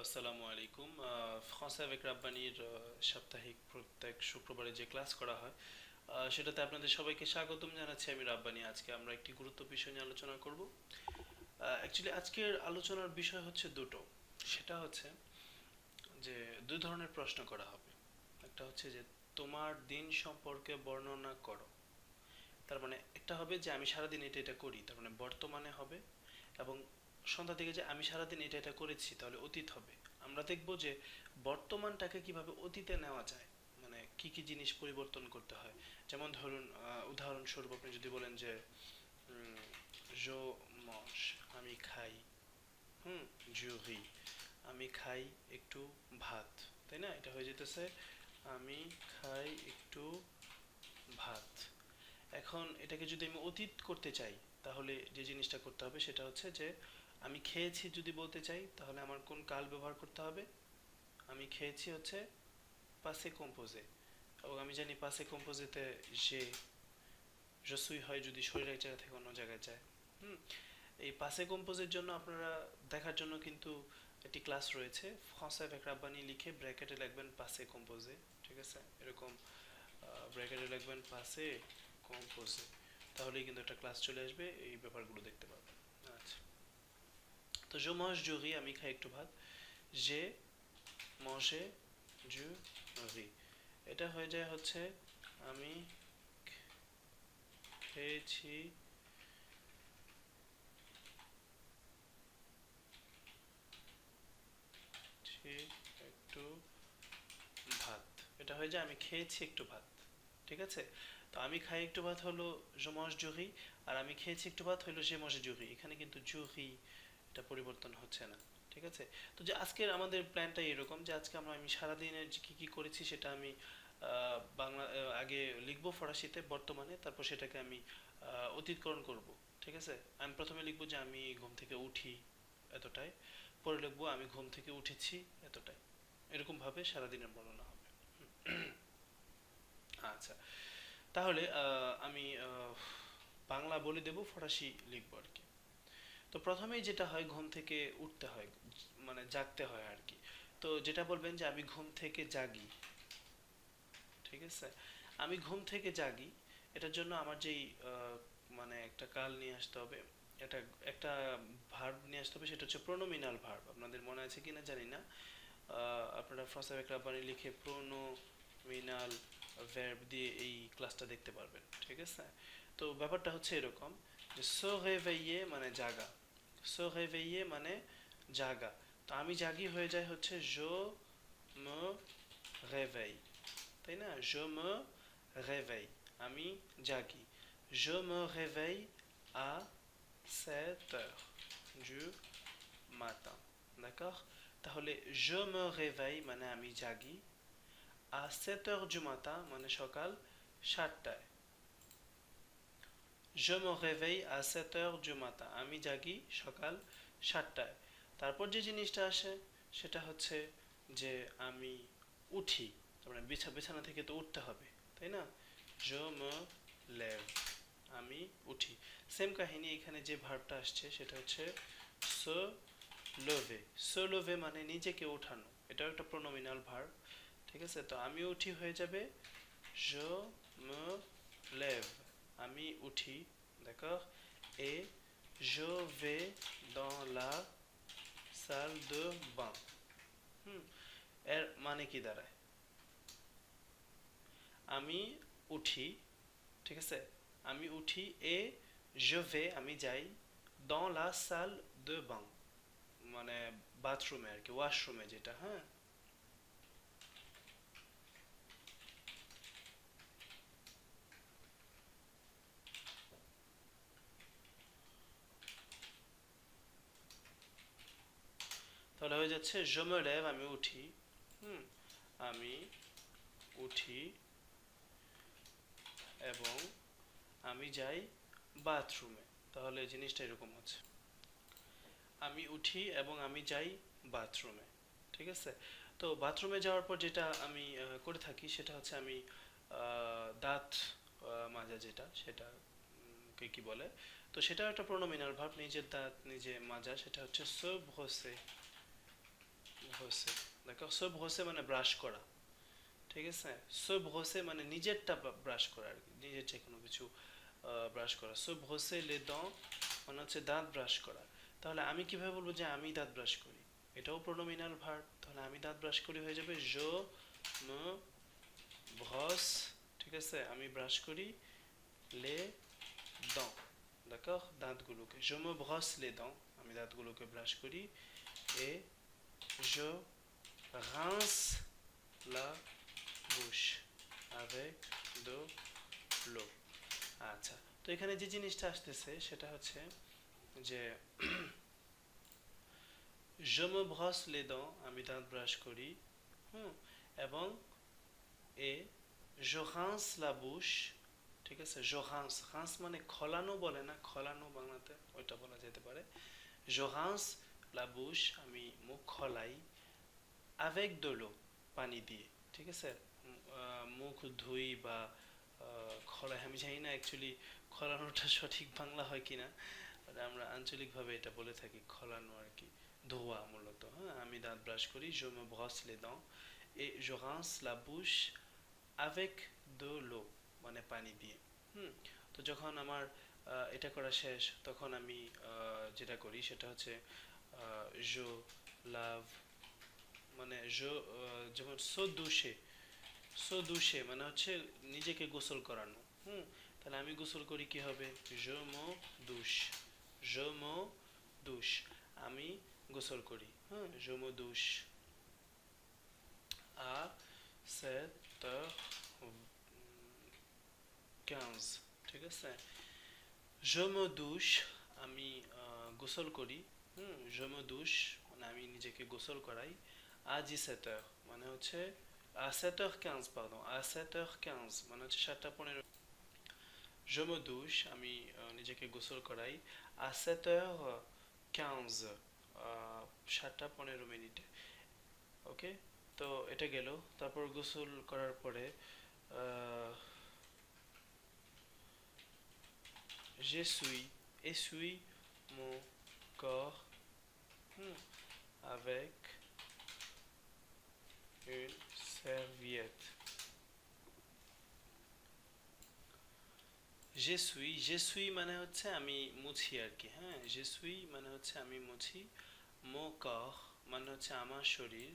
আসসালামু আলাইকুম। ফ্রান্সে avec রাব্বানির সাপ্তাহিক প্রত্যেক শুক্রবারে যে ক্লাস করা হয় সেটাতে আপনাদের সবাইকে স্বাগতম জানাচ্ছি আমি রাব্বানি। আজকে আমরা একটি গুরুত্ব বিষয় নিয়ে আলোচনা করব। অ্যাকচুয়ালি আজকের আলোচনার বিষয় হচ্ছে দুটো। সেটা হচ্ছে যে দুই ধরনের প্রশ্ন করা হবে। একটা হচ্ছে যে, তোমার দিন সম্পর্কে বর্ণনা করো। তার মানে একটা হবে যে, আমি সারাদিন এটা এটা করি, তার মানে বর্তমানে হবে। এবং সন্ধ্যা থেকে যে আমি সারাদিন এটা এটা করেছি, তাহলে অতীত হবে। আমরা দেখব যে বর্তমানটাকে কীভাবে অতীতে নেওয়া যায় মানে কি কি জিনিস পরিবর্তন করতে হয়। যেমন ধরুন উদাহরণস্বরূপ আপনি যদি বলেন যে জো মশ, আমি খাই, হুম জুরি আমি খাই একটু ভাত, তাই না? এটা হয়ে যেতেছে, আমি খাই একটু ভাত। এখন এটাকে যদি আমি অতীত করতে চাই, তাহলে যে জিনিসটা করতে হবে সেটা হচ্ছে যে আমি খেয়েছি যদি বলতে চাই, তাহলে আমার কোন কাল ব্যবহার করতে হবে? আমি খেয়েছি হচ্ছে পাসে কম্পোজে। এবং আমি জানি পাসে কম্পোজেতে যে রসুই হয় যদি শরীরের জায়গা থেকে অন্য জায়গায় যায়। হুম? এই পাসে কম্পোজের জন্য আপনারা দেখার জন্য কিন্তু একটি ক্লাস রয়েছে। ফসা এক রাব্বানি লিখে ব্র্যাকেটে লিখবেন পাসে কম্পোজে, ঠিক আছে? এরকম ব্র্যাকেটে লিখবেন পাসে কম্পোজে। তাহলেই কিন্তু একটা ক্লাস চলে আসবে, এই ব্যাপারগুলো দেখতে পাবেন তো mange du riz আমি খাই একটু ভাত, যে du riz এটা হয়ে যায় হচ্ছে আমি খেয়েছি একটু ভাত। এটা হয়ে যায় আমি খেয়েছি একটু ভাত, ঠিক আছে? তো আমি খাই একটু ভাত হলো mange du আর আমি খেয়েছি একটু ভাত হলো যে মজে জুরি এখানে কিন্তু জুরি এটা পরিবর্তন হচ্ছে না, ঠিক আছে? তো যে আজকের আমাদের প্ল্যানটা এরকম যে আজকে আমরা আমি সারাদিনের কী কী করেছি সেটা আমি বাংলা আগে লিখব ফরাসিতে, বর্তমানে, তারপর সেটাকে আমি অতীতকরণ করব, ঠিক আছে? আমি প্রথমে লিখব যে আমি ঘুম থেকে উঠি এতটাই পরে লিখব আমি ঘুম থেকে উঠেছি এতটাই এরকম ভাবে সারাদিনের বর্ণনা হবে। আচ্ছা তাহলে আমি বাংলা বলে দেব, ফরাসি লিখব আর কি। তো প্রথমেই যেটা হয়, ঘুম থেকে উঠতে হয় মানে জাগতে হয় আর কি। তো যেটা বলবেন যে, আমি ঘুম থেকে জাগি। ঠিক আছে? আমি ঘুম থেকে জাগি, এটার জন্য আমার যেই মানে একটা কাল নিয়ে আসতে হবে এটা একটা ভার্ব নিয়ে আসতে হবে, সেটা হচ্ছে প্রোনোমিনাল ভার্ব। আপনাদের মনে আছে কিনা জানি না। আপনারা ফসাবেক রাব্বানি লিখে প্রোনোমিনাল ভার্ব দিয়ে এই ক্লাসটা দেখতে পারবেন। ঠিক আছে? তো ব্যাপারটা হচ্ছে এরকম যে, সো রেভেইয়ে মানে জাগা। সো রেভেইয়ে মানে জাগা। তো আমি জাগি হয়ে যাই হচ্ছে জো ম রেভেই। তাই না? জো ম রেভেই। আমি জাগি। জো ম রেভেই আ সেট জু মাতা। দেখ তাহলে জো ম রেভেই মানে আমি জাগি। আ সেট জু মাতা মানে সকাল সাতটায়। Je me réveille à 7 heures du matin. আমি জাগি সকাল সাতটায়। তারপর যে জিনিসটা আসে, সেটা হচ্ছে যে আমি উঠি। তার মানে বিছা, বিছানা থেকে তো উঠতে হবে, তাই না? Je me lève. আমি উঠি। সেম কাহিনী এখানে যে ভার্বটা আসছে, সেটা হচ্ছে se lever se lever মানে নিজেকে ওঠানো এটাও একটা প্রোনোমিনাল ভার্ব ঠিক আছে? তো আমি উঠি হয়ে যাবে, je me lève. আমি উঠি, দেখো, এ je ভে dans la salle de bain এর মানে কি দাঁড়ায়? আমি উঠি, ঠিক আছে? আমি উঠি, এ je ভে, আমি যাই dans la সাল de bain মানে বাথরুমে আর কি, ওয়াশরুমে যেটা হ্যাঁ? তাহলে হয়ে যাচ্ছে, je me আমি উঠি। হুম, আমি উঠি এবং আমি যাই বাথরুমে তাহলে জিনিসটা এরকম হচ্ছে। আমি উঠি এবং আমি যাই বাথরুমে ঠিক আছে? তো বাথরুমে যাওয়ার পর যেটা আমি করে থাকি সেটা হচ্ছে আমি দাঁত মাজা যেটা, সেটা কে কি বলে? তো সেটা একটা প্রোনোমিনাল ভাব নিজের দাঁত, নিজে মাজা, সেটা হচ্ছে সো ভোসে brosser দেখো se brosser মানে ব্রাশ করা। ঠিক আছে? se brosser মানে নিজেরটা ব্রাশ করা আর কি। নিজের যে কোনো কিছু ব্রাশ করা। se brosser লে dents মানে হচ্ছে দাঁত ব্রাশ করা। তাহলে আমি কীভাবে বলব যে আমি দাঁত ব্রাশ করি? এটাও প্রোনোমিনাল ভার্ব তাহলে আমি দাঁত ব্রাশ করি হয়ে যাবে je me ভস। ঠিক আছে? আমি ব্রাশ করি les dents d'accord দাঁতগুলোকে। je me brosse les dents আমি দাঁতগুলোকে ব্রাশ করি et je rince la bouche avec de l'eau. আচ্ছা তো এখানে যে জিনিসটা আসতেছে, সেটা হচ্ছে যে জম ভস লেদ আমি দাঁত ব্রাশ করি, হুম, এবং এ জোহাঁস লাবুস ঠিক আছে জোহাঁস হাঁস মানে খলানো বলে না, খলানো বাংলাতে ওইটা বলা যেতে পারে জোহাঁস la bouche আমি মুখ খলাই avec de পানি দিয়ে ঠিক আছে? মুখ ধুই বা খলাই, আমি জানি না অ্যাকচুয়ালি খলানোটা সঠিক বাংলা হয় কিনা আর আমরা আঞ্চলিকভাবে এটা বলে থাকি, খলানো আর কি, ধোয়া মূলত হ্যাঁ? আমি দাঁত ব্রাশ করি, je me brosse les dents, et je rince la bouche avec de l'eau মানে পানি দিয়ে, হুম? তো যখন আমার এটা করা শেষ, তখন আমি যেটা করি, সেটা হচ্ছে je lave মানে আহ, যেমন সো দুষে সো দুষে মানে হচ্ছে নিজেকে গোসল করানো হুম? তাহলে আমি গোসল করি কি হবে? je me douche je me douche আমি গোসল করি হ্যাঁ je me douche. à 7 heures 15 ঠিক আছে? je me douche আমি গোসল করি হুম me মানে আমি নিজেকে গোসল করাই। à 17 heures মানে হচ্ছে à 7h15 pardon à 7h15 মানে হচ্ছে সাতটা পনেরো। me আমি নিজেকে গোসল করাই। 7h15 আহ, সাতটা পনেরো মিনিটে। ওকে? তো এটা গেল। তারপর গোসল করার পরে আহ, j'essuie essuie mon corps hmm, avec une serviette j'essuie j'essuie মানে হচ্ছে আমি মুছি আর কি হ্যাঁ j'essuie মানে হচ্ছে আমি মুছি mon corps মানে হচ্ছে আমার শরীর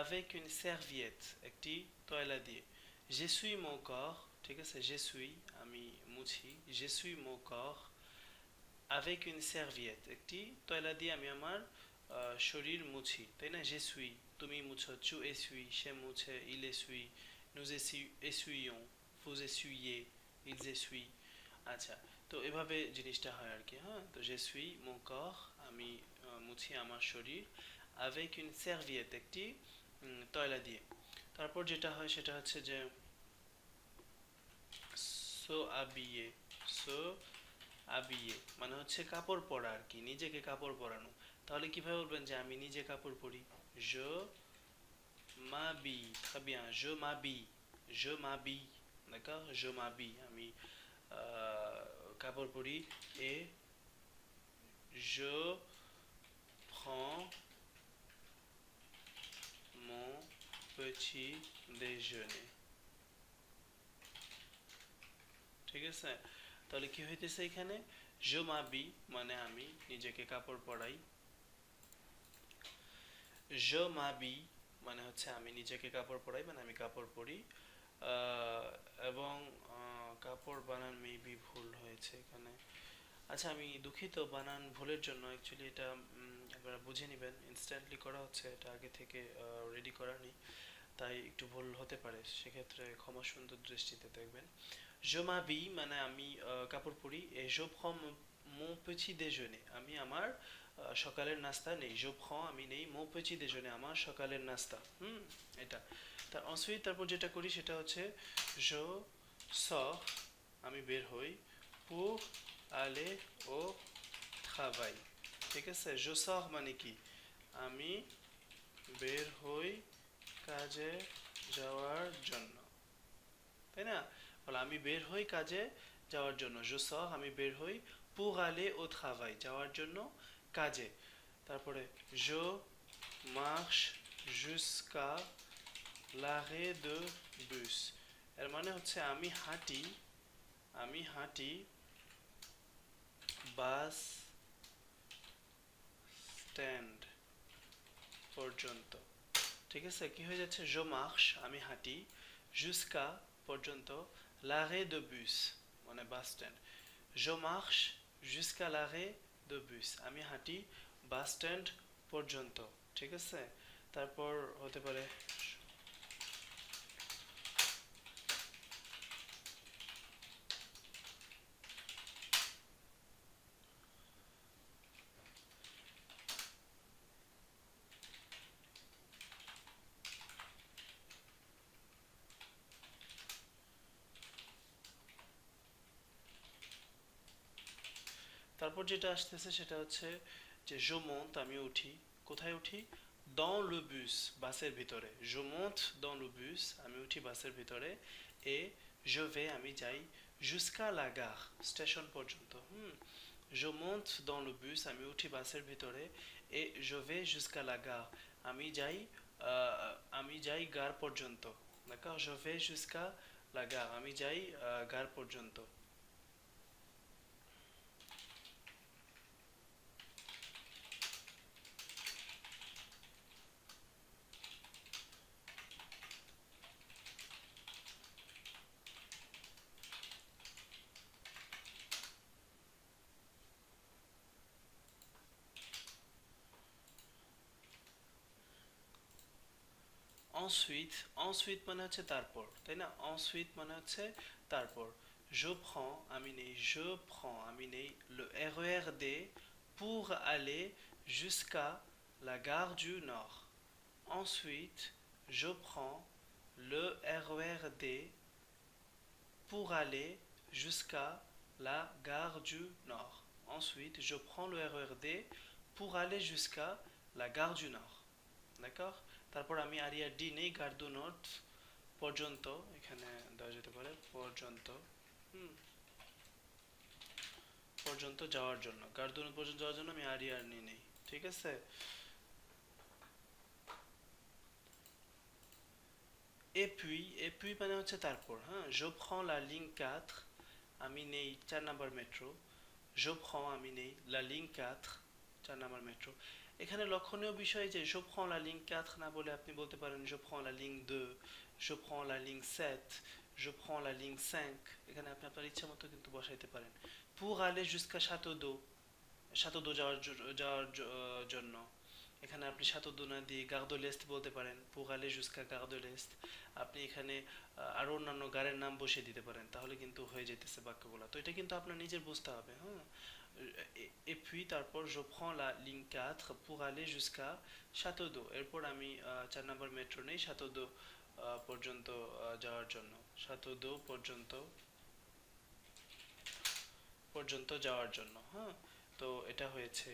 avec une serviette একটি তয়লা দিয়ে j'essuie mon corps ঠিক আছে j'essuie আমি মুছি j'essuie mon corps avec une serviette একটি তয়লা দিয়ে আমি আমার শরীর মুছি তাই না j'essuie তুমি মুছো tu essuies সে মুছে il essuie nous essuyons vous essuyez ils essuient আচ্ছা তো এভাবে জিনিসটা হয় আর কি হ্যাঁ তো j'essuie mon corps আমি মুছি আমার শরীর avec une serviette একটি তয়লা দিয়ে তারপর যেটা হয় সেটা হচ্ছে যে সো আবিয়ে সো আবিয়ে মানে হচ্ছে কাপড় পরা আর কি নিজেকে কাপড় পরানো। তাহলে কীভাবে বলবেন যে আমি নিজে কাপড় পরি? জো মা খাবিয়া জো মা জো মা বি জো মা আমি কাপড় পরি এ ঠিক আছে? তাহলে কি হইতেছে এখানে? Je মানে আমি নিজেকে কাপড় পরাই। Je মানে হচ্ছে আমি নিজেকে কাপড় পরাই মানে আমি কাপড় পরি। এবং কাপড় বানান মেবি ভুল হয়েছে এখানে। আচ্ছা আমি দুঃখিত, বানান ভুলের জন্য অ্যাকচুয়ালি এটা একবার বুঝে নেবেন। ইনস্ট্যান্টলি করা হচ্ছে, এটা আগে থেকে রেডি করা নেই। তাই একটু ভুল হতে পারে। সেক্ষেত্রে ক্ষমা সুন্দর দৃষ্টিতে দেখবেন। Je m'habille মানে আমি কাপড় পরি et je prends mon, petit déjeuner আমি আমার সকালের নাস্তা নেই je prends আমি নেই mon petit déjeuner আমার সকালের নাস্তা হুম এটা তার ensuite তারপর যেটা করি সেটা হচ্ছে je sors আমি বের হই pour aller au travail ঠিক আছে je sors মানে কি আমি বের হই কাজে যাওয়ার জন্য তাই না বলে আমি বের হই কাজে যাওয়ার জন্য। je sors আমি বের হই pour aller au travail যাওয়ার জন্য কাজে। তারপরে je marche jusqu'à l'arrêt de bus এর মানে হচ্ছে আমি হাঁটি আমি হাঁটি, বাস স্ট্যান্ড পর্যন্ত। ঠিক আছে? কি হয়ে যাচ্ছে? je marche আমি হাঁটি jusqu'à পর্যন্ত l'arrêt de bus মানে bus stand je marche jusqu'à l'arrêt de bus. আমি হাঁটি বাস স্ট্যান্ড পর্যন্ত ঠিক আছে? তারপর হতে পারে তারপর যেটা আসতেছে সেটা হচ্ছে যে জুমন্ত আমি উঠি। কোথায় উঠি? দন লুবুস বাসের ভিতরে। জুমন্ত দন লুবুস আমি উঠি বাসের ভিতরে। এ জোভে আমি যাই জুস্কা লাগা স্টেশন পর্যন্ত। হুম। জুমন্ত দন লুবুস আমি উঠি বাসের ভিতরে। এ জোভে জুস্কা লাগা আমি যাই আমি যাই গার পর্যন্ত। দেখা জোভে জুস্কা লাগা আমি যাই গার পর্যন্ত। ensuite ensuite মানে হচ্ছে তারপর তাই না ensuite মানে হচ্ছে তারপর je prends আমি নেই je prends আমি নেই le RERD pour aller jusqu'à la gare du Nord ensuite je prends le RERD pour aller jusqu'à la gare du Nord ensuite je prends le RERD pour aller jusqu'à la gare du Nord d'accord তারপর আমি আরিয়া ডি নেই, গার্দু note, পর্যন্ত, এখানে দেওয়া যেতে পারে, পর্যন্ত পর্যন্ত যাওয়ার জন্য, গার্দু নোট পর্যন্ত যাওয়ার জন্য আমি আরিয়ার নি নেই, ঠিক আছে? Et puis মানে হচ্ছে তারপর হ্যাঁ je prends la ligne 4 আমি নেই, চার নাম্বার মেট্রো je prends, আমি নেই, la ligne 4 চার নাম্বার মেট্রো এখানে লক্ষণীয় বিষয় যে সুফহন লা লিং কাতখানা বলে আপনি বলতে পারেন সুফহন লা লিং দ সুফহন লা লিং সেত সুফহন লা লিং স্যাঙ্ক এখানে আপনি আপনার ইচ্ছা মতো কিন্তু বসাইতে পারেন। পু গালে জুস্কা সাত দো সাত দো যাওয়ার জন্য। এখানে আপনি সাত না দিয়ে গাগদো লেস্ট বলতে পারেন পু গালে জুস্কা গাগদো লেস্ট আপনি এখানে আরও অন্যান্য গাড়ির নাম বসিয়ে দিতে পারেন, তাহলে কিন্তু হয়ে যেতেছে বাক্যগুলো। তো এটা কিন্তু আপনার নিজের বুঝতে হবে হ্যাঁ et, puis তারপর je prends la ligne 4 pour aller jusqu'à Château d'eau এরপর আমি আহ, চার নাম্বার মেট্রো নেই Château d'eau পর্যন্ত যাওয়ার জন্য Château d'eau পর্যন্ত পর্যন্ত যাওয়ার জন্য হ্যাঁ তো এটা হয়েছে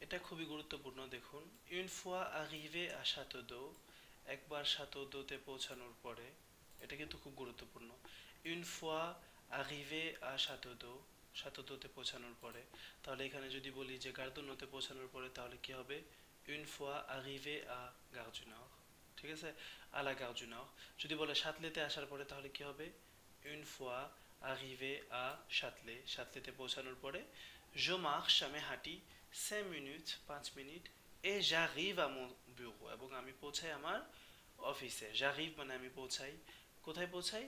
এটা খুবই গুরুত্বপূর্ণ দেখুন une fois arrivé à Château d'eau একবার Château d'eau তে পৌঁছানোর পরে এটা কিন্তু খুব গুরুত্বপূর্ণ une fois arrivé à Château d'eau Château d'eau তে পৌঁছানোর পরে তাহলে এখানে যদি বলি যে গার্দুনোতে পৌঁছানোর পরে তাহলে কি হবে une fois arrivé à Gare du Nord ঠিক আছে à la Gare du Nord যদি বলে সাতলেতে আসার পরে তাহলে কি হবে une fois arrivé à Châtelet সাতলেতে পৌঁছানোর পরে je marche আমি হাঁটি 5 minutes 5 minute et j'arrive à mon bureau এবং আমি পৌঁছাই আমার অফিসে j'arrive মানে আমি পৌঁছাই কোথায় পৌঁছাই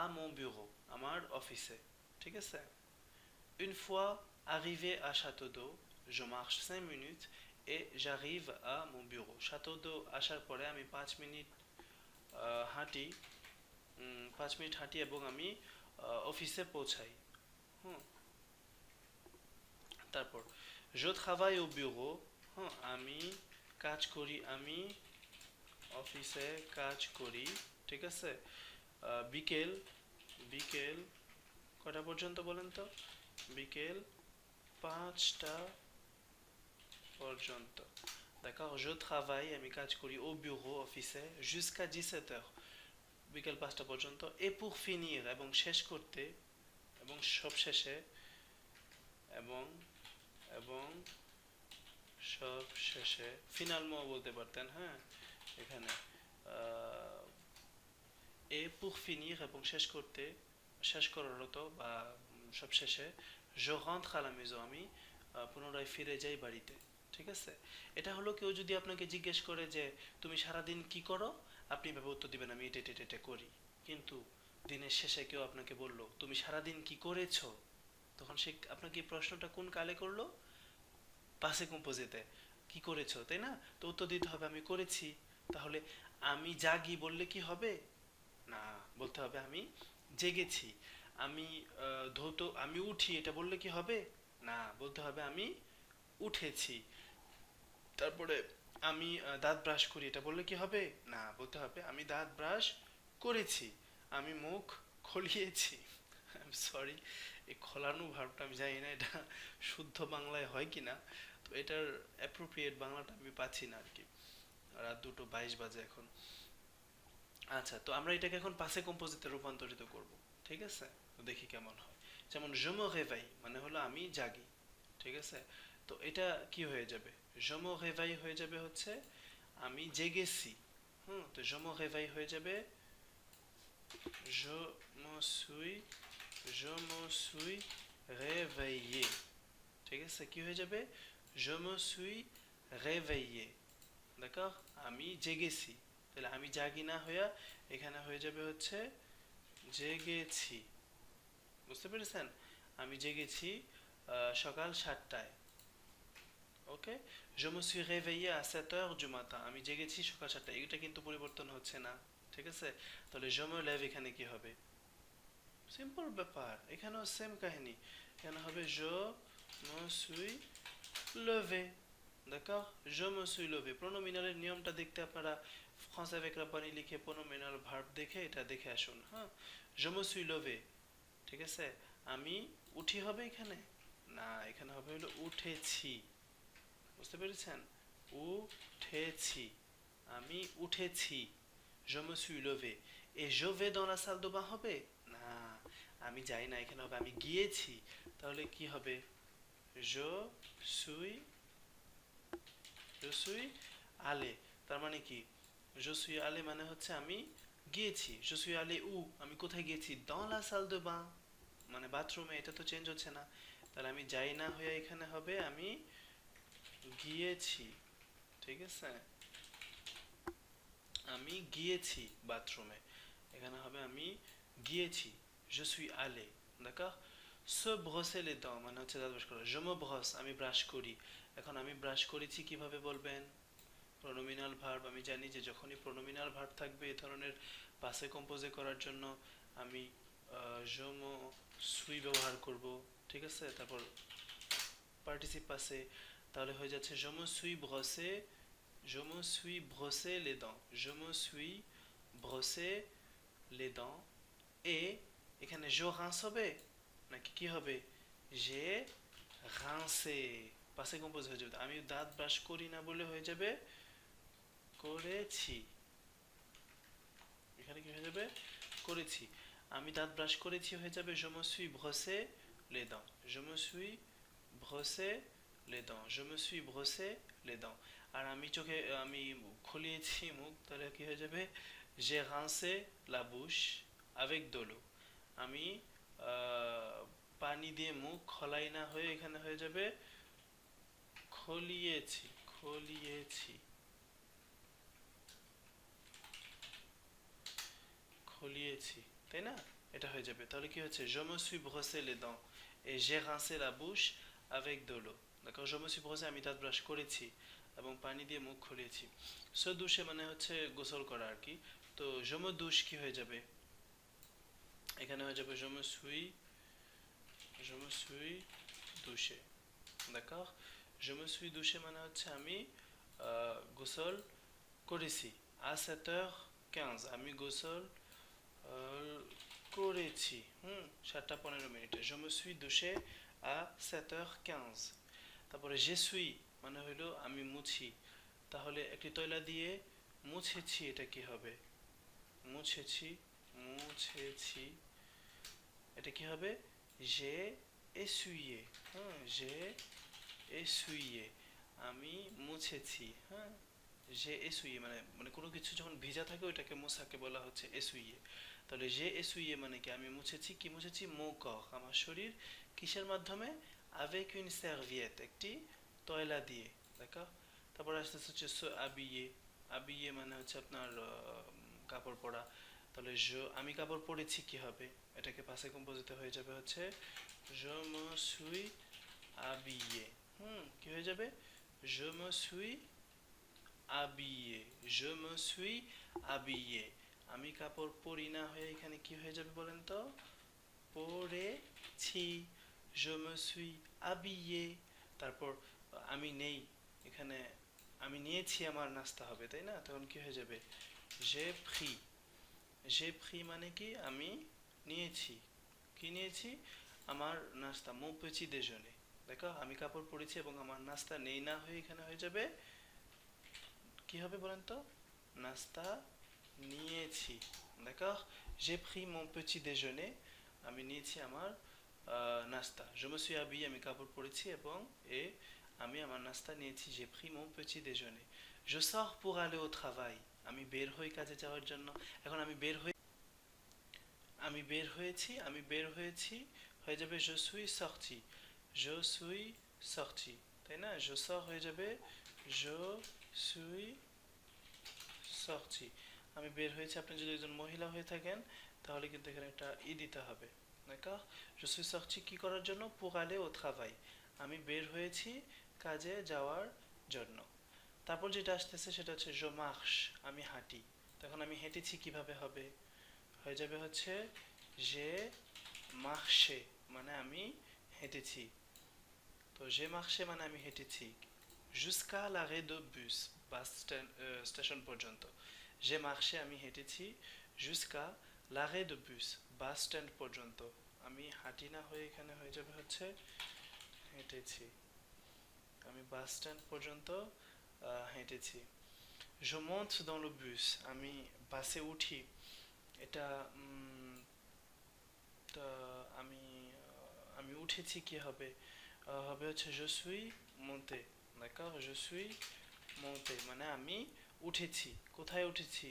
à mon bureau আমার অফিসে ঠিক আছে une fois arrivé à Château d'eau je marche 5 minutes et j'arrive à mon bureau Château d'eau আসার পরে আমি 5 মিনিট হাঁটি উম, পাঁচ মিনিট হাঁটি এবং আমি অফিসে পৌঁছাই হুম তারপর je travaille au bureau হ্যাঁ আমি কাজ করি আমি অফিসে কাজ করি ঠিক আছে বিকেল বিকেল কটা পর্যন্ত বলেন তো? বিকেল পাঁচটা পর্যন্ত। d'accord je travaille, আমি কাজ করি au bureau অফিসে jusqu'à 17 বিকেল পাঁচটা পর্যন্ত। Et pour finir, এবং শেষ করতে, এবং সব শেষে, এবং এবং সব শেষে ফিনাল মো বলতে পারতেন হ্যাঁ? এখানে এ pour finir এবং শেষ করতে শেষ করার হতো বা সব শেষে je আমি পুনরায় ফিরে যাই বাড়িতে ঠিক আছে? এটা হলো কেউ যদি আপনাকে জিজ্ঞেস করে যে, তুমি সারাদিন কি করো? আপনি এভাবে উত্তর দিবেন, আমি এটা এটা এটা করি। কিন্তু দিনের শেষে কেউ আপনাকে বলল, তুমি সারাদিন কি করেছ? তখন সে আপনাকে প্রশ্নটা কোন কালে করল? পাশে কম্পোজিতে। কি করেছ? তাই না? তো উত্তর দিতে হবে, আমি করেছি। তাহলে আমি জাগি বললে কি হবে? না, বলতে হবে আমি জেগেছি। আমি ধৌত, আমি উঠি, এটা বললে কি হবে? না, বলতে হবে আমি উঠেছি। তারপরে আমি দাঁত ব্রাশ করি, এটা বললে কি হবে? না, বলতে হবে আমি দাঁত ব্রাশ করেছি। আমি মুখ খলিয়েছি। সরি এই খোলানো ভাবটা আমি জানি না, এটা শুদ্ধ বাংলায় হয় কি না? তো এটার অ্যাপ্রোপ্রিয়েট বাংলাটা আমি পাচ্ছি না আর কি রাত দুটো বাইশ বাজে এখন। আচ্ছা তো আমরা এটাকে এখন পাশে কম্পোজিটে রূপান্তরিত করব, ঠিক আছে? তো দেখি কেমন হয়। যেমন জমো রেভাই মানে হলো, আমি জাগি ঠিক আছে? তো এটা কি হয়ে যাবে? জমো রেভাই হয়ে যাবে হচ্ছে, আমি জেগেছি হুম? তো জমো রেভাই হয়ে যাবে, je me suis, je me suis ঠিক আছে? কি হয়ে যাবে? Je me suis réveillé d'accord? আমি জেগেছি তাহলে আমি জাগি না হইয়া এখানে হয়ে যাবে হচ্ছে জেগেছি। বুঝতে পেরেছেন? আমি জেগেছি সকাল সাতটায়। ওকে 7 heures du matin আমি জেগেছি সকাল সাতটায়। এটা কিন্তু পরিবর্তন হচ্ছে না। ঠিক আছে? তাহলে me lève এখানে কি হবে? সিম্পল ব্যাপার। এখানেও সেম কাহিনী। এখানে হবে suis levé। D'accord? Je me suis levé। প্রোনোমিনালের নিয়মটা দেখতে আপনারা ফ্রান্স avec bonne লিখে প্রোনোমিনাল ভার্ব দেখে এটা দেখে আসুন হ্যাঁ me suis levé. ঠিক আছে আমি উঠি হবে এখানে না এখানে হবে হলো উঠেছি বুঝতে পেরেছেন উঠেছি আমি উঠেছি et je vais dans la salle de bain হবে না আমি যাই না এখানে হবে আমি গিয়েছি তাহলে কি হবে je সুই je suis allé তার মানে কি suis allé মানে হচ্ছে আমি গিয়েছি। Je suis উ, আমি কোথায় গিয়েছি? la salle de bain মানে বাথরুমে, এটা তো চেঞ্জ হচ্ছে না। তাহলে আমি যাই না হয়ে এখানে হবে, আমি গিয়েছি, ঠিক আছে? আমি গিয়েছি বাথরুমে, এখানে হবে আমি গিয়েছি। Je suis allé d'accord? Se dents মানে হচ্ছে দাঁত ব্রাশ করা। Je me আমি ব্রাশ করি। এখন আমি ব্রাশ করেছি কীভাবে বলবেন? প্রোনোমিনাল ভার্ব আমি জানি যে যখনই প্রনোমিনাল ভার্ব থাকবে এই ধরনের পাসে কম্পোজে করার জন্য আমি me suis ব্যবহার করব, ঠিক আছে? তারপর পার্টিসিপ পাসে তাহলে হয়ে যাচ্ছে je me suis brossé les dents, je me suis brossé les dents, et এখানে জো হাঁস হবে? নাকি কি হবে? যে হাঁসে পাশে কম্পোজ হয়ে যাবে। আমি দাঁত ব্রাশ করি না বলে হয়ে যাবে। করেছি। এখানে কি হয়ে যাবে? করেছি। আমি দাঁত ব্রাশ করেছি, হয়ে যাবে জমসুই ভসে লেদাঁ জমসুই ভসে লেদাঁ জমসুই ভসে লেদাঁ আর আমি চোখে, আমি খুলিয়েছি মুখ, তাহলে কি হয়ে যাবে? যে হাঁসে লাবুস আবেগ দোলো আমি পানি দিয়ে মুখ খলাই না হয়ে এখানে হয়ে যাবে? খলিয়েছি খলিয়েছি। খলিয়েছি তাই না এটা হয়ে যাবে তাহলে কি হচ্ছে je me suis brossé les dents et j'ai rincé la bouche avec de l'eau d'accord je me suis brossé আমি দাঁত ব্রাশ করেছি এবং পানি দিয়ে মুখ খুলিয়েছি সো দুষে মানে হচ্ছে গোসল করা আর কি তো je me douche কি হয়ে যাবে এখানে হয়ে যাবে je me suis je me suis douché d'accord je me suis douché মানে হচ্ছে আমি আহ, গোসল করেছি à 7h15 আমি গোসল আহ, করেছি। হুম, সাতটা পনেরো je me suis douché à 7h15 তারপরে je suis মানে হইল আমি মুছি। তাহলে একটি তৈলা দিয়ে মুছেছি এটা কি হবে? মুছেছি মুছেছি। এটা কি হবে? J'ai essuyé। হ্যাঁ j'ai essuyé। আমি মুছেছি। হ্যাঁ যে এসুইয়ে মানে মানে কোনো কিছু যখন ভিজা থাকে ওইটাকে মোছাকে বলা হচ্ছে এসুইয়ে তাহলে যে এসুইয়ে মানে কি? আমি মুছেছি কি? মুছেছি মো আমার শরীর কিসের মাধ্যমে? Avec une serviette, একটি তয়লা দিয়ে। দেখো? তারপর আসতেছে হচ্ছে আবিয়ে। habiller মানে হচ্ছে আপনার কাপড় পরা। তাহলে জো আমি কাপড় পরেছি কি হবে এটাকে পাশে কম্পোজিতে হয়ে যাবে হচ্ছে je me suis habillé হুম, কি হয়ে যাবে? জো me suis habillé je me suis habillé আমি কাপড় পরি না হয়ে এখানে কি হয়ে যাবে বলেন তো? পরেছি, je habillé। তারপর আমি নেই, এখানে আমি নিয়েছি, আমার নাস্তা হবে, তাই না? তখন কি হয়ে যাবে? j'ai pris j'ai pris মানে কি? আমি নিয়েছি। কি নিয়েছি? আমার নাস্তা মো পেছি déjeuner। দেখো, আমি কাপড় পরেছি এবং আমার নাস্তা নেই না হয়ে এখানে হয়ে যাবে। কি হবে বলেন তো? নাস্তা নিয়েছি দেখো j'ai pris mon petit déjeuner আমি নিয়েছি আমার আহ, নাস্তা je me suis habillé আমি কাপড় পরেছি এবং এ আমি আমার নাস্তা নিয়েছি j'ai pris mon petit déjeuner je sors pour aller au travail আমি বের হই কাজে যাওয়ার জন্য এখন আমি বের হই আমি বের হয়েছি আমি বের হয়েছি হয়ে যাবে je suis sorti je suis sorti তাই না je sors হয়ে যাবে je suis sorti আমি বের হয়েছি, আপনি যদি একজন মহিলা হয়ে থাকেন, তাহলে কিন্তু এখানে একটা ই দিতে হবে। d'accord je কি করার জন্য? pour aller au আমি বের হয়েছি কাজে যাওয়ার জন্য। তারপর যেটা আসতেছে সেটা হচ্ছে je আমি হাঁটি। তখন আমি হেঁটেছি কীভাবে হবে? হয়ে যাবে হচ্ছে যে marché মানে আমি হেঁটেছি। তো যে marché মানে আমি হেঁটেছি। l'arrêt de bus bus station পর্যন্ত। যে marché আমি হেঁটেছি jusqu'à l'arrêt de bus. Bus stand পর্যন্ত আমি হাঁটি না হয়ে এখানে হয়ে যাবে হচ্ছে হেঁটেছি আমি বাস স্ট্যান্ড পর্যন্ত হেঁটেছি je monte bus. আমি বাসে উঠি এটা আমি আমি উঠেছি কি হবে হবে হচ্ছে je suis monté. D'accord? Je মানে আমি উঠেছি কোথায় উঠেছি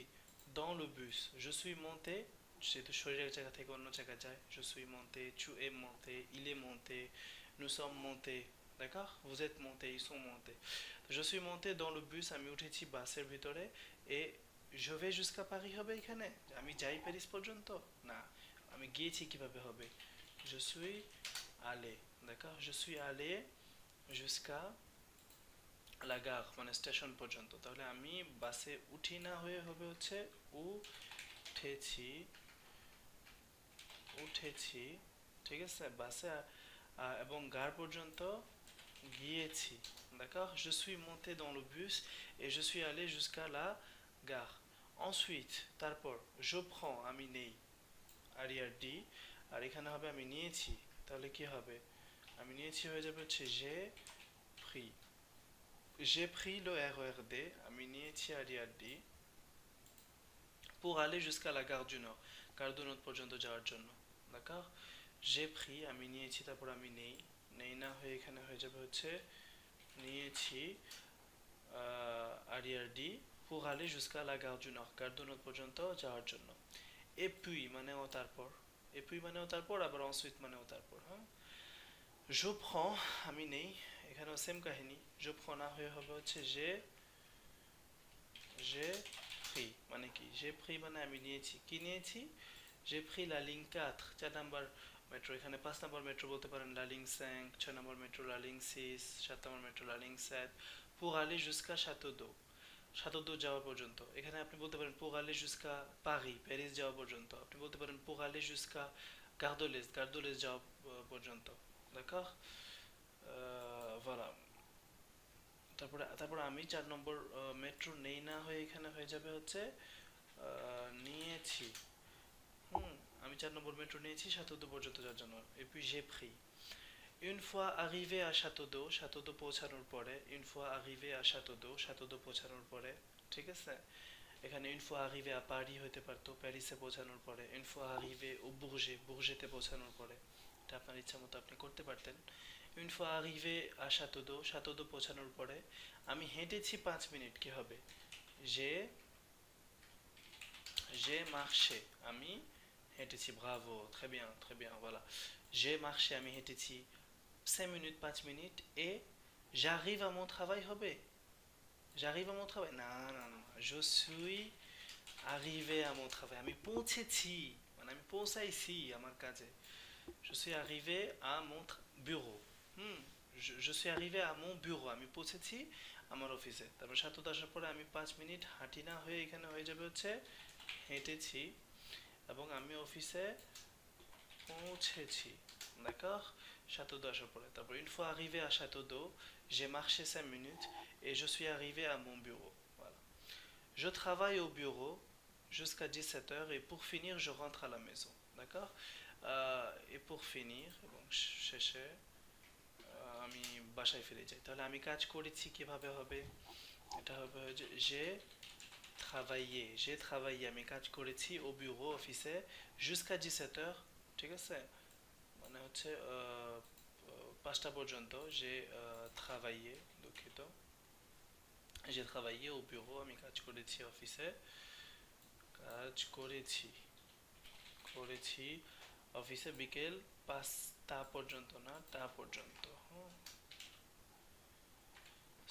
dans le bus je suis monté যেহেতু শরীরের জায়গা থেকে অন্য জায়গায় যায় je suis monté tu es monté il est monté nous sommes montés d'accord vous êtes montés ils sont montés je suis monté dans le bus আমি উঠেছি বাসের ভিতরে et je vais jusqu'à Paris হবে এখানে আমি যাই প্যারিস পর্যন্ত না আমি গিয়েছি কিভাবে হবে je suis allé d'accord je suis allé jusqu'à la মানে স্টেশন পর্যন্ত। তাহলে আমি বাসে উঠি না হয়ে হবে হচ্ছে উঠেছি উঠেছি, ঠিক আছে? বাসে এবং গার পর্যন্ত গিয়েছি। D'accord? Je suis monté dans le bus et je suis allé jusqu'à la gare. তারপর prends, আমি নেই। আরিয়ার ডি আর এখানে হবে আমি নিয়েছি। তাহলে কি হবে? আমি নিয়েছি হয়ে যাবে হচ্ছে, j'ai pris j'ai pris le RERD আমি নিয়েছি আরিয়ার pour aller jusqu'à la gare du Nord gare du Nord পর্যন্ত যাওয়ার জন্য d'accord j'ai pris আমি নিয়েছি তারপর আমি নেই নেই না হয়ে এখানে হয়ে যাবে হচ্ছে নিয়েছি pour aller jusqu'à la gare du Nord gare du Nord পর্যন্ত যাওয়ার জন্য et puis মানে ও তারপর et puis মানে ও তারপর আবার ensuite মানে ও তারপর হ্যাঁ je prends আমি নেই এখানেও সেম কাহিনী। যোগ খোনা হয়ে হবে হচ্ছে যে যে ফ্রি মানে কি? যে ফ্রি মানে আমি নিয়েছি। কি নিয়েছি? যে ফ্রি লালিং কাত চার নম্বর মেট্রো এখানে পাঁচ নম্বর মেট্রো বলতে পারেন লালিং স্যাং ছয় নম্বর মেট্রো লালিং সিস সাত নম্বর মেট্রো লালিং স্যাদ পুহালি জুস্কা সাত দো সাত দো যাওয়া পর্যন্ত। এখানে আপনি বলতে পারেন পুহালি জুস্কা পাহি প্যারিস যাওয়া পর্যন্ত। আপনি বলতে পারেন পুহালি জুস্কা গার্দোলেস গার্দোলেস যাওয়া পর্যন্ত। দেখ Euh, voilà তারপরে তারপরে আমি চার নম্বর মেট্রো নেই না হয়ে এখানে হয়ে যাবে হচ্ছে নিয়েছি হুম আমি চার নম্বর মেট্রো নিয়েছি সাতোদো পর্যন্ত যাওয়ার জন্য puis j'ai pris une fois arrivé à Château d'eau পৌঁছানোর পরে une fois arrivé à Château d'eau পৌঁছানোর পরে ঠিক আছে এখানে fois arrivé à Paris হতে পারতো প্যারিসে পৌঁছানোর পরে fois arrivé au Bourget বুর্জেতে পৌঁছানোর পরে এটা আপনার ইচ্ছা মতো আপনি করতে পারতেন une fois arrivé à château d'eau château d'eau পৌঁছানোর পরে আমি হেঁটেছি পাঁচ মিনিট কি হবে j'ai j'ai marché আমি হেঁটেছি bravo très bien très bien voilà j'ai marché আমি হেঁটেছি 5 minutes 5 minutes et j'arrive à mon travail হবে j'arrive à mon travail না না না je suis arrivé à mon travail আমি পৌঁছেছি মানে আমি পৌঁছাইছি আমার কাজে je suis arrivé à mon tra- bureau হুম je, je suis arrivé à mon bureau আমি পৌঁছেছি আমার অফিসে তারপর সাতটা আসার পরে আমি পাঁচ মিনিট হাঁটি না হয়ে এখানে হয়ে যাবে হচ্ছে হেঁটেছি এবং আমি অফিসে পৌঁছেছি d'accord château d'eau আসার পরে তারপর une fois arrivé à château d'eau j'ai marché 5 minutes et je suis arrivé à mon bureau voilà je travaille au bureau jusqu'à 17h et pour finir je rentre à la maison d'accord Euh, et pour finir এবং শেষে আহ, আমি বাসায় ফিরে যাই তাহলে আমি কাজ করেছি কীভাবে হবে? এটা হবে যে যে travaillé আমি কাজ করেছি ও বিউরো অফিসে jusqu'à 17h ঠিক আছে? মানে হচ্ছে পাঁচটা পর্যন্ত যে travaillé দুঃখিত। j'ai travaillé au bureau আমি কাজ করেছি অফিসে কাজ করেছি করেছি অফিসে বিকেল পাঁচটা পর্যন্ত না তা পর্যন্ত।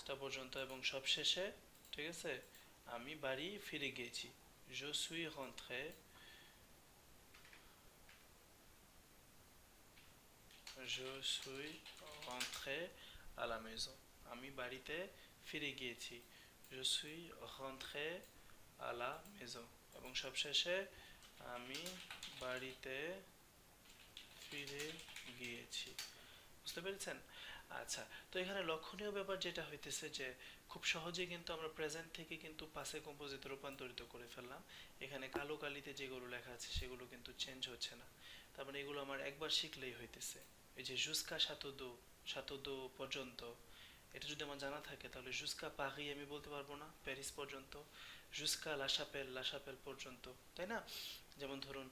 পাঁচটা পর্যন্ত এবং সব শেষে, ঠিক আছে? আমি বাড়ি ফিরে গিয়েছি। Je suis rentré. À la আমি বাড়িতে ফিরে গিয়েছি। Suis rentré à la maison. এবং সবশেষে আমি বাড়িতে ফিরে গিয়েছি। বুঝতে পেরেছেন? আচ্ছা তো এখানে লক্ষণীয় ব্যাপার যেটা হইতেছে যে, খুব সহজেই কিন্তু আমরা প্রেজেন্ট থেকে কিন্তু পাসে কম্পোজিটে রূপান্তরিত করে ফেললাম। এখানে কালো কালিতে যেগুলো লেখা আছে, সেগুলো কিন্তু চেঞ্জ হচ্ছে না। তার মানে এগুলো আমার একবার শিখলেই হইতেছে। এই যে জুসকা সাতদো সাতদো পর্যন্ত, এটা যদি আমার জানা থাকে, তাহলে জুসকা পারি আমি বলতে পারব না, প্যারিস পর্যন্ত। জুসকা লাসাপেল লাসাপেল পর্যন্ত, তাই না? যেমন ধরুন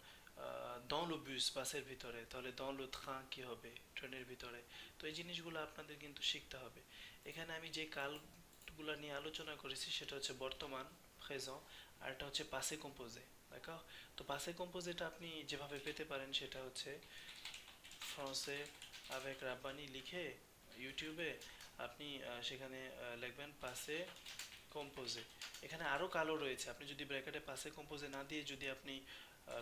দন লো বুস বাসের ভিতরে, তাহলে দন লো ট্রান কি হবে ট্রেনের ভিতরে? তো এই জিনিসগুলো আপনাদের কিন্তু শিখতে হবে। এখানে আমি যে কালগুলো নিয়ে আলোচনা করেছি, সেটা হচ্ছে বর্তমান প্রেজেন্ট আর এটা হচ্ছে পাসে কম্পোজে দেখো তো পাসে কম্পোজেটা আপনি যেভাবে পেতে পারেন, সেটা হচ্ছে ফ্রান্সে আবেক রাব্বানি লিখে ইউটিউবে আপনি সেখানে লিখবেন পাসে কম্পোজে এখানে আরও কালো রয়েছে, আপনি যদি ব্র্যাকেটে পাসে কম্পোজে না দিয়ে যদি আপনি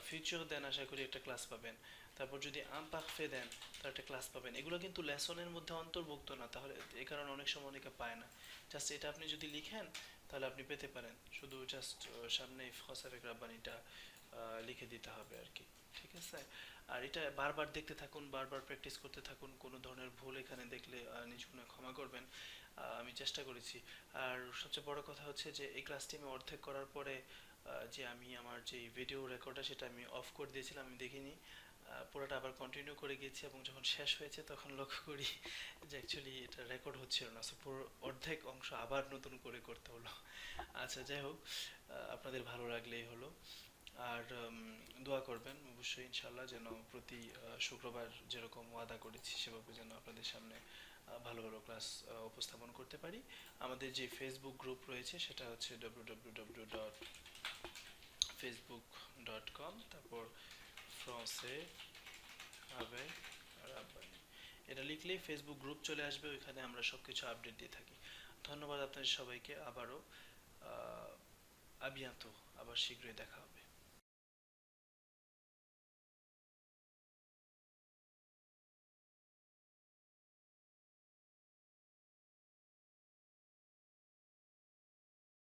ফিউচার দেন আশা করি একটা ক্লাস পাবেন। তারপর যদি আম পাকফে দেন তাহলে একটা ক্লাস পাবেন। এগুলো কিন্তু লেসনের মধ্যে অন্তর্ভুক্ত না তাহলে এই কারণে অনেক সময় অনেকে পায় না। জাস্ট এটা আপনি যদি লিখেন তাহলে আপনি পেতে পারেন। শুধু জাস্ট সামনে ফসাফেক রাব্বানিটা লিখে দিতে হবে আর কি ঠিক আছে? আর এটা বারবার দেখতে থাকুন বারবার প্র্যাকটিস করতে থাকুন। কোনো ধরনের ভুল এখানে দেখলে আহ, নিজ গুণে ক্ষমা করবেন। আমি চেষ্টা করেছি। আর সবচেয়ে বড় কথা হচ্ছে যে এই ক্লাসটি আমি অর্ধেক করার পরে যে আমি আমার যে ভিডিও রেকর্ডটা সেটা আমি অফ করে দিয়েছিলাম, আমি দেখিনি। পুরোটা আবার কন্টিনিউ করে গিয়েছি এবং যখন শেষ হয়েছে তখন লক্ষ্য করি যে অ্যাকচুয়ালি এটা রেকর্ড হচ্ছিল না। সো পুরো অর্ধেক অংশ আবার নতুন করে করতে হলো। আচ্ছা যাই হোক আপনাদের ভালো লাগলেই হলো। আর দোয়া করবেন অবশ্যই ইনশাল্লাহ যেন প্রতি শুক্রবার যেরকম ওয়াদা করেছি সেভাবে যেন আপনাদের সামনে ভালো ভালো ক্লাস উপস্থাপন করতে পারি। আমাদের যে ফেসবুক গ্রুপ রয়েছে সেটা হচ্ছে W W W dot Facebook dot com তারপর ফ্রান্সে হবে, রাব্বানি। এটা লিখলেই ফেসবুক গ্রুপ চলে আসবে, ওইখানে আমরা সব কিছু আপডেট দিয়ে থাকি। ধন্যবাদ আপনাদের সবাইকে, আবারও আবিয়ান্ত আবার শীঘ্রই দেখা হবে।